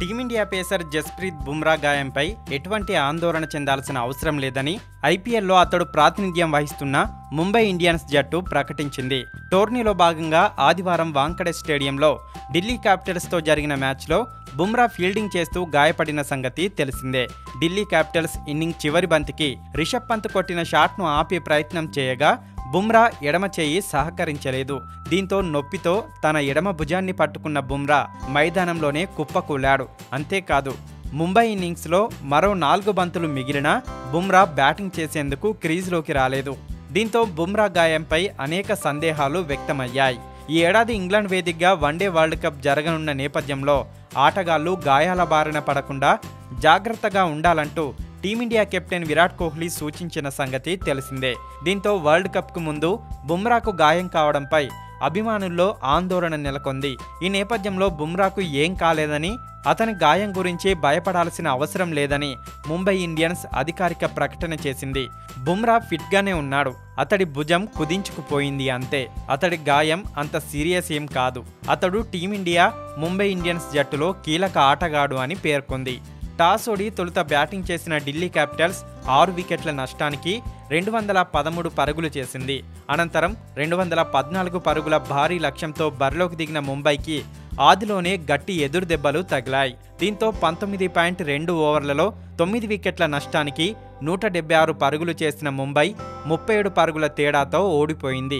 Team India pacer Jasprit Bumrah గాయంపై ఎటువంటి ఆందోళన చెందాల్సిన అవసరం లేదని ఐపీఎల్లో అతడు ప్రాతినిధ్యం వహిస్తున్న ముంబై ఇండియన్స్ జట్టు ప్రకటించింది. టోర్నీలో భాగంగా ఆదివారం వాంకడే స్టేడియంలో ఢిల్లీ క్యాపిటల్స్తో జరిగిన మ్యాచ్లో బుమ్రా ఫీల్డింగ్ చేస్తూ గాయపడిన సంగతి తెలిసిందే. ఢిల్లీ క్యాపిటల్స్ ఇన్నింగ్ చివరి బంతికి రిషబ్ పంత్ కొట్టిన షాట్ను ఆపే ప్రయత్నం చేయగా బుమ్రా ఎడమ చేయి సహకరించలేదు. దీంతో నొప్పితో తన ఎడమ భుజాన్ని పట్టుకున్న బుమ్రా మైదానంలోనే కుప్పకూలాడు. అంతేకాదు ముంబై ఇన్నింగ్స్లో మరో నాలుగు బంతులు మిగిలినా బుమ్రా బ్యాటింగ్ చేసేందుకు క్రీజ్లోకి రాలేదు. దీంతో బుమ్రా గాయంపై అనేక సందేహాలు వ్యక్తమయ్యాయి. ఈ ఏడాది ఇంగ్లాండ్ వేదికగా వన్డే వరల్డ్ కప్ జరగనున్న నేపథ్యంలో ఆటగాళ్ళు గాయాల బారిన పడకుండా జాగ్రత్తగా ఉండాలంటూ team India captain Virat Kohli సూచించిన సంగతి తెలిసిందే. దీంతో వరల్డ్ కప్కు ముందు బుమ్రాకు గాయం కావడంపై అభిమానుల్లో ఆందోళన నెలకొంది. ఈ నేపథ్యంలో బుమ్రాకు ఏం కాలేదని అతని గాయం గురించి భయపడాల్సిన అవసరం లేదని ముంబై ఇండియన్స్ అధికారిక ప్రకటన చేసింది. బుమ్రా ఫిట్గానే ఉన్నాడు. అతడి భుజం కుదించుకుపోయింది అంతే. అతడి గాయం అంత సీరియస్ ఏం కాదు. అతడు టీమిండియా ముంబై ఇండియన్స్ జట్టులో కీలక ఆటగాడు అని పేర్కొంది. టాస్ ఓడి తొలుత బ్యాటింగ్ చేసిన ఢిల్లీ క్యాపిటల్స్ ఆరు వికెట్ల నష్టానికి రెండు వందల పదమూడు పరుగులు చేసింది. అనంతరం రెండు వందల పద్నాలుగు పరుగుల భారీ లక్ష్యంతో బరిలోకి దిగిన ముంబైకి ఆదిలోనే గట్టి ఎదురు దెబ్బలు తగిలాయి. దీంతో పంతొమ్మిది పాయింట్ రెండు ఓవర్లలో తొమ్మిది వికెట్ల నష్టానికి నూట డెబ్బై ఆరు పరుగులు చేసిన ముంబై ముప్పై ఏడు పరుగుల తేడాతో ఓడిపోయింది.